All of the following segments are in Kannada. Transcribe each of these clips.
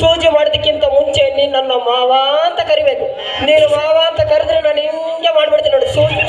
ಸೂಜಿ ಮಾಡೋದಕ್ಕಿಂತ ಮುಂಚೆ ನೀನು ನನ್ನ ಮಾವ ಅಂತ ಕರಿಬೇಕು. ನೀನು ಮಾವ ಅಂತ ಕರೆದ್ರೆ ನಾನು ಹಿಂಗೆ ಮಾಡಿಬಿಡ್ತೀನಿ ನೋಡಿ, ಸೂಜಿ.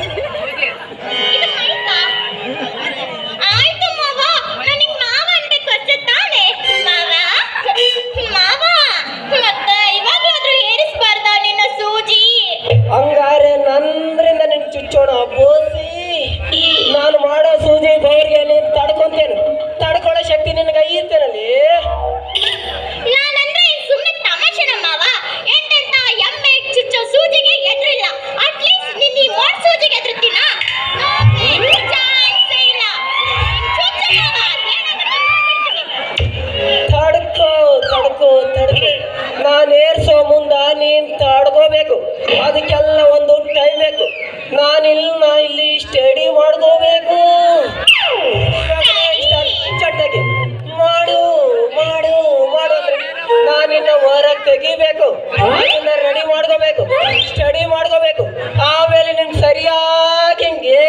ಮುಂದ ಆಡ್ಕೋಬೇಕು. ಅದಕ್ಕೆಲ್ಲ ಒಂದು ಟೈಮ್ ಬೇಕು ನಾ ಇಲ್ಲಿ ಸ್ಟಡಿ ಮಾಡ್ಕೋಬೇಕು. ಚಟ್ಟಾಗಿ ಮಾಡು ಮಾಡು ಮಾಡು ನಾನಿನ್ನ ಹೊರಗೆ ತೆಗಿಬೇಕು. ನಿನ್ನ ರೆಡಿ ಮಾಡ್ಕೋಬೇಕು. ಸ್ಟಡಿ ಮಾಡ್ಕೋಬೇಕು. ಆಮೇಲೆ ನಿನ್ ಸರಿಯಾಗಿ ಹಿಂಗೆ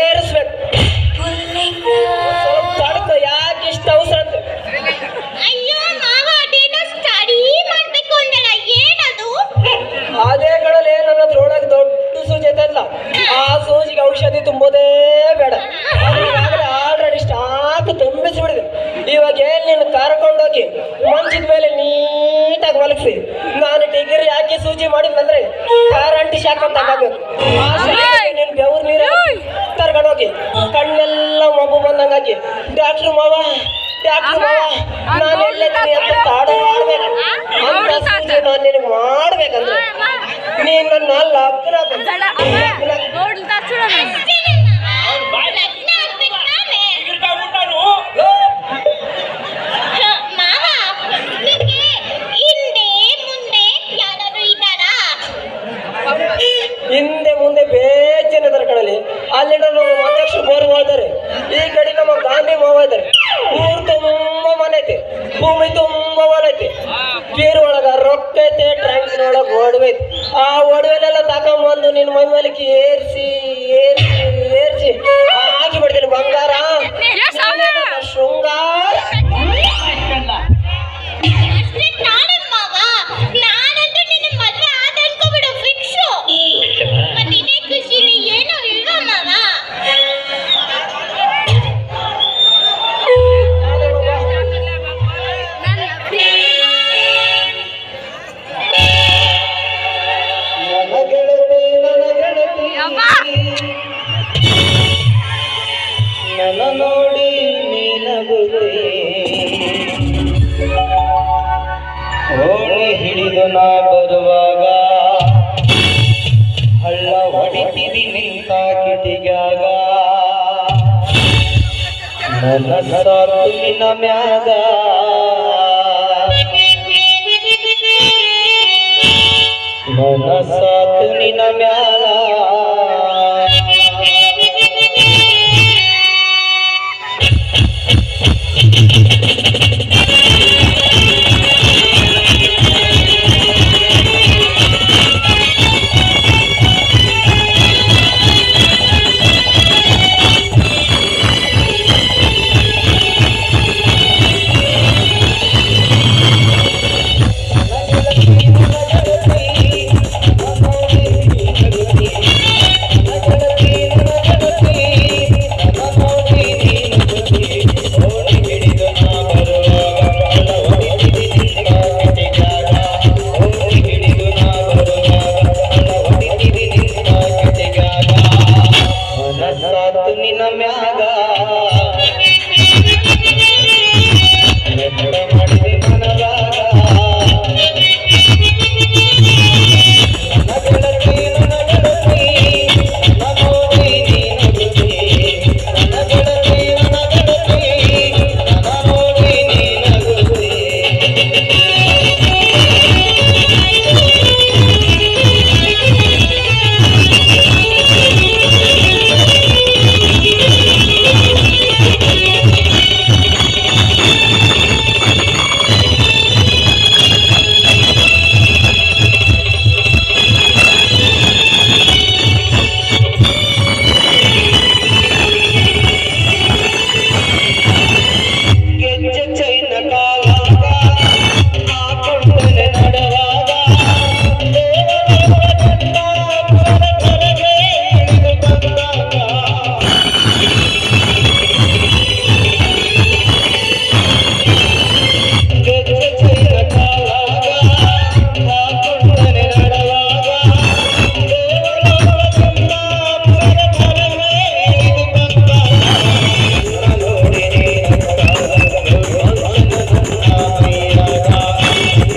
ಕರೆಂಟ್ ಶಾಕ್ ಅಂತ ನೀನು ಬೆವ್ರ ನೀರು ತರ್ಕೊಂಡೋಗಿ ಕಣ್ಣೆಲ್ಲ ಮಗು ಬಂದಂಗಾಗಿ ಡಾಕ್ಟರ್ ಮಾವ ಡಾಕ್ಟರ್ ಮಾವ ನಾನು ಎಲ್ಲದೀನಿ ಅಂತ ಅಂತ ನಾನು ನಿನಗೆ ಮಾಡ್ಬೇಕಂದ್ರೆ. ನೀನ್ ನನ್ನ ಲಗ್ನ ಭೂಮಿ ತುಂಬಾ ಐತೆ ಬೀರ್ ಒಳಗ ರೊಕ್ಕ ಐತೆ ಒಳಗ ಒಡವೆ ಐತಿ ಆ ಒಡವೆನೆಲ್ಲ ತಗೊಂಬಂದು ನಿನ್ನ ಮೈ ಮೇಲೆ ಏರ್ಸಿ. ಓಣಿ ಹಿಡಿದು ನಾ ಬರುವಾಗ ಹಳ್ಳ ಹೊಡಿತಿದಿ ನಿಂತ ಕಿಟಿಗಾಗ ನನ್ನ ನಿನ್ನ ಮ್ಯಾಗ. ನನ್ನ ಸಾತು ಮ್ಯಾಗ. ಸತ್ತು ನಿನ್ನ ಮ್ಯಾಗ.